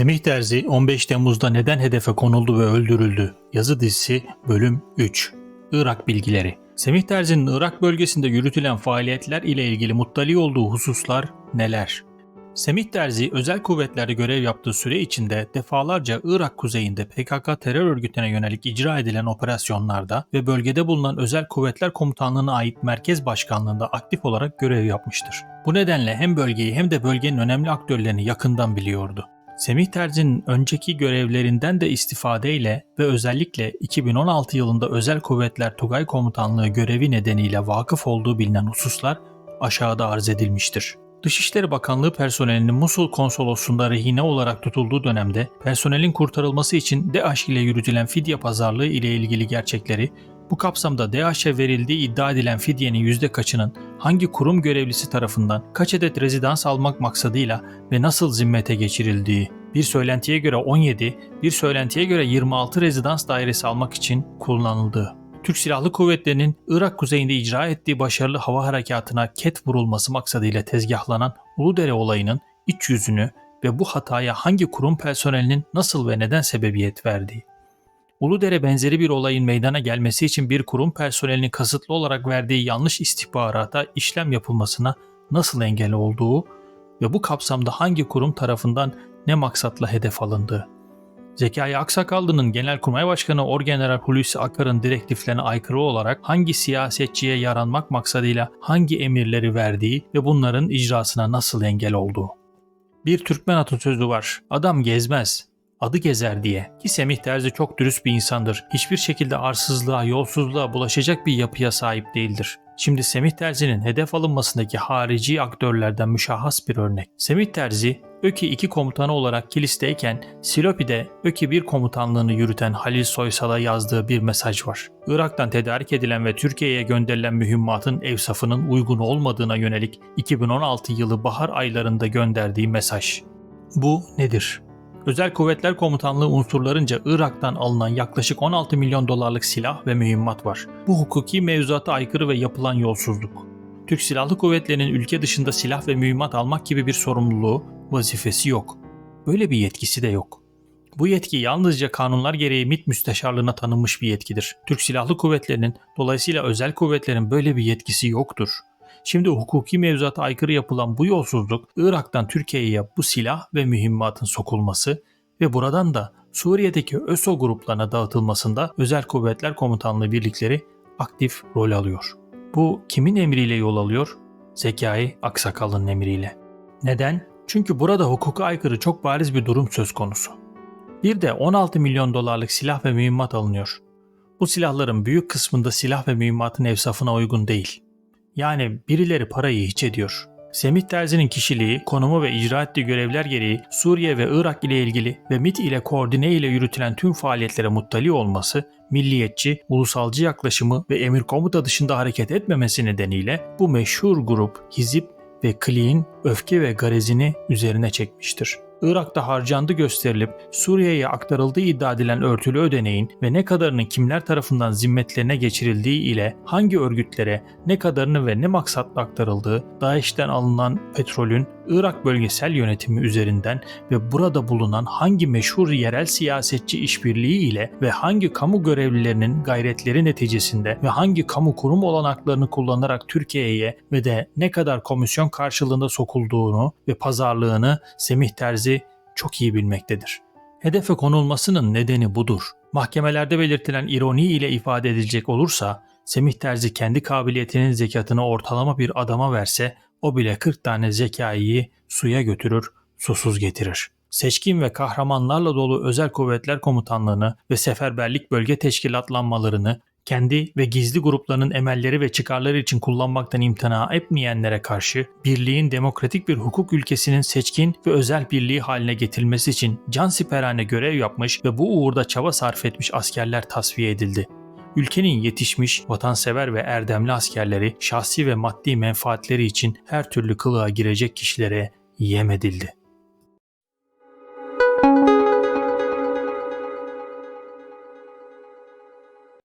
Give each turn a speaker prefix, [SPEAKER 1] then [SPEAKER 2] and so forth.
[SPEAKER 1] Semih Terzi 15 Temmuz'da neden hedefe konuldu ve öldürüldü? Yazı dizisi bölüm 3. Irak bilgileri. Semih Terzi'nin Irak bölgesinde yürütülen faaliyetler ile ilgili muttali olduğu hususlar neler? Semih Terzi özel kuvvetlerde görev yaptığı süre içinde defalarca Irak kuzeyinde PKK terör örgütüne yönelik icra edilen operasyonlarda ve bölgede bulunan özel kuvvetler komutanlığına ait merkez başkanlığında aktif olarak görev yapmıştır. Bu nedenle hem bölgeyi hem de bölgenin önemli aktörlerini yakından biliyordu. Semih Terzi'nin önceki görevlerinden de istifadeyle ve özellikle 2016 yılında Özel Kuvvetler Tugay Komutanlığı görevi nedeniyle vakıf olduğu bilinen hususlar aşağıda arz edilmiştir. Dışişleri Bakanlığı personelinin Musul konsolosluğunda rehine olarak tutulduğu dönemde personelin kurtarılması için DAEŞ ile yürütülen fidye pazarlığı ile ilgili gerçekleri, bu kapsamda DAEŞ'e verildiği iddia edilen fidyenin yüzde kaçının hangi kurum görevlisi tarafından kaç adet rezidans almak maksadıyla ve nasıl zimmete geçirildiği, bir söylentiye göre 17, bir söylentiye göre 26 rezidans dairesi almak için kullanıldığı. Türk Silahlı Kuvvetleri'nin Irak kuzeyinde icra ettiği başarılı hava harekatına ket vurulması maksadıyla tezgahlanan Uludere olayının iç yüzünü ve bu hataya hangi kurum personelinin nasıl ve neden sebebiyet verdiği. Uludere benzeri bir olayın meydana gelmesi için bir kurum personelinin kasıtlı olarak verdiği yanlış istihbarata işlem yapılmasına nasıl engel olduğu ve bu kapsamda hangi kurum tarafından ne maksatla hedef alındığı. Zekai Aksakallı'nın Genelkurmay Başkanı Orgeneral Hulusi Akar'ın direktiflerine aykırı olarak hangi siyasetçiye yaranmak maksadıyla hangi emirleri verdiği ve bunların icrasına nasıl engel olduğu. Bir Türkmen atasözü var. Adam gezmez, adı gezer diye. Ki Semih Terzi çok dürüst bir insandır. Hiçbir şekilde arsızlığa, yolsuzluğa bulaşacak bir yapıya sahip değildir. Şimdi Semih Terzi'nin hedef alınmasındaki harici aktörlerden müşahhas bir örnek. Semih Terzi, ÖKİ 2 komutanı olarak Kilis'teyken Silopi'de ÖKİ 1 komutanlığını yürüten Halil Soysal'a yazdığı bir mesaj var. Irak'tan tedarik edilen ve Türkiye'ye gönderilen mühimmatın ev safının uygun olmadığına yönelik 2016 yılı bahar aylarında gönderdiği mesaj. Bu nedir? Özel Kuvvetler Komutanlığı unsurlarınca Irak'tan alınan yaklaşık 16 milyon dolarlık silah ve mühimmat var. Bu hukuki mevzuata aykırı ve yapılan yolsuzluk. Türk Silahlı Kuvvetleri'nin ülke dışında silah ve mühimmat almak gibi bir sorumluluğu, vazifesi yok. Böyle bir yetkisi de yok. Bu yetki yalnızca kanunlar gereği MİT müsteşarlığına tanınmış bir yetkidir. Türk Silahlı Kuvvetleri'nin dolayısıyla özel kuvvetlerin böyle bir yetkisi yoktur. Şimdi hukuki mevzuata aykırı yapılan bu yolsuzluk Irak'tan Türkiye'ye bu silah ve mühimmatın sokulması ve buradan da Suriye'deki ÖSO gruplarına dağıtılmasında Özel Kuvvetler Komutanlığı birlikleri aktif rol alıyor. Bu kimin emriyle yol alıyor? Zekai Aksakallı'nın emriyle. Neden? Çünkü burada hukuka aykırı çok bariz bir durum söz konusu. Bir de 16 milyon dolarlık silah ve mühimmat alınıyor. Bu silahların büyük kısmında silah ve mühimmatın evsafına uygun değil. Yani birileri parayı hiç ediyor. Semih Terzi'nin kişiliği, konumu ve icra ettiği görevler gereği Suriye ve Irak ile ilgili ve MIT ile koordine ile yürütülen tüm faaliyetlere muttali olması, milliyetçi, ulusalcı yaklaşımı ve emir komuta dışında hareket etmemesi nedeniyle bu meşhur grup, hizip ve kliğin öfke ve garezini üzerine çekmiştir. Irak'ta harcandı gösterilip Suriye'ye aktarıldığı iddia edilen örtülü ödeneğin ve ne kadarının kimler tarafından zimmetlerine geçirildiği ile hangi örgütlere ne kadarını ve ne maksatla aktarıldığı, DAEŞ'ten alınan petrolün Irak bölgesel yönetimi üzerinden ve burada bulunan hangi meşhur yerel siyasetçi işbirliği ile ve hangi kamu görevlilerinin gayretleri neticesinde ve hangi kamu kurum olanaklarını kullanarak Türkiye'ye ve de ne kadar komisyon karşılığında sokulduğunu ve pazarlığını Semih Terzi çok iyi bilmektedir. Hedefe konulmasının nedeni budur. Mahkemelerde belirtilen ironi ile ifade edilecek olursa, Semih Terzi kendi kabiliyetinin zekatını ortalama bir adama verse, o bile 40 tane zekayı suya götürür, susuz getirir. Seçkin ve kahramanlarla dolu özel kuvvetler komutanlığını ve seferberlik bölge teşkilatlanmalarını kendi ve gizli gruplarının emelleri ve çıkarları için kullanmaktan imtina etmeyenlere karşı birliğin demokratik bir hukuk ülkesinin seçkin ve özel birliği haline getirilmesi için cansiperane görev yapmış ve bu uğurda çaba sarf etmiş askerler tasfiye edildi. Ülkenin yetişmiş, vatansever ve erdemli askerleri şahsi ve maddi menfaatleri için her türlü kılığa girecek kişilere yem edildi.